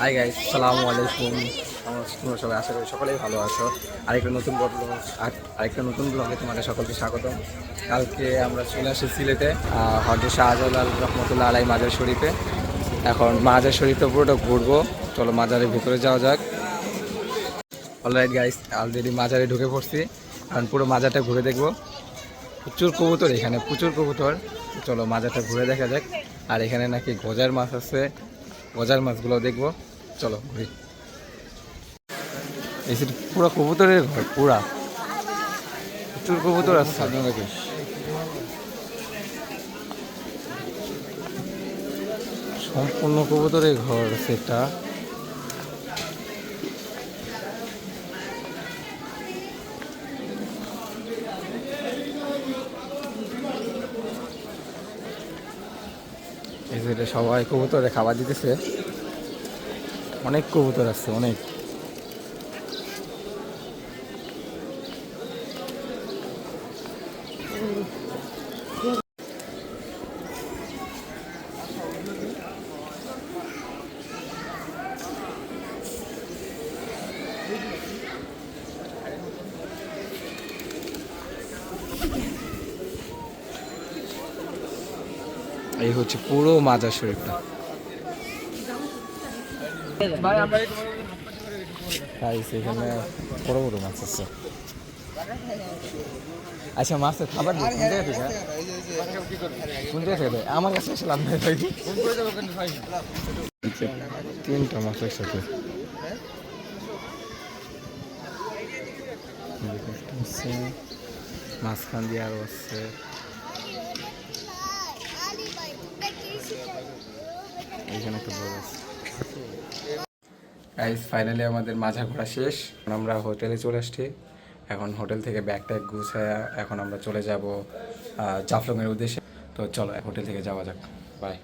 Hi guys সালামু আলাইকুম। তোমরা সবাই আশা করি সকলেই ভালো আছো। আরেকটা নতুন ব্লগ আরেকটা নতুন ব্লগে তোমাদের সকলকে স্বাগত কালকে আমরা চলে আসি সিলেটে হজরত শাহজালাল রহমতুল্লাহ আলাই মাজার শরীফে। এখন মাজার শরীফটা পুরোটা ঘুরবো। চলো মাজারের ভিতরে যাওয়া যাক। অলরাইট গাইস অলরেডি মাজারে ঢুকে পড়ছি। কারণ পুরো মাজারটা ঘুরে দেখব। প্রচুর কবুতর এখানে, প্রচুর কবুতর। চলো মাজারটা ঘুরে দেখা যাক। আর এখানে নাকি গজার মাছ আছে। গজার মাছগুলো দেখব। চলো ঘুরি। এই সেটা পুরো কবুতরের ঘর পুরা। প্রচুর কবুতর আছে। নাকি সম্পূর্ণ কবুতরের ঘর সেটা। এই যে সবাই কবুতরে খাবার দিতেছে। অনেক কবুতর আছে অনেক। এই হচ্ছে পুরো মাজার শরীফটা এখানে বড় বড় মাছ আছে। আচ্ছা মাছের খাবার কোন জায়গা থেকে কোন জায়গা থেকে আমার কাছে আপনার ভাই। আচ্ছা, তিনটা মাছ একসাথে। মাঝখান দিয়ে আরও আছে। এইখানে একটা বড় আছে। গাইস ফাইনালি আমাদের মাঝা ঘোরা শেষ। এখন আমরা হোটেলে চলে আসছি। এখন হোটেল থেকে ব্যাগ ট্যাগ গুছায়া এখন আমরা চলে যাব জাফলংয়ের উদ্দেশ্যে। তো চলো, হোটেল থেকে যাওয়া যাক। বাই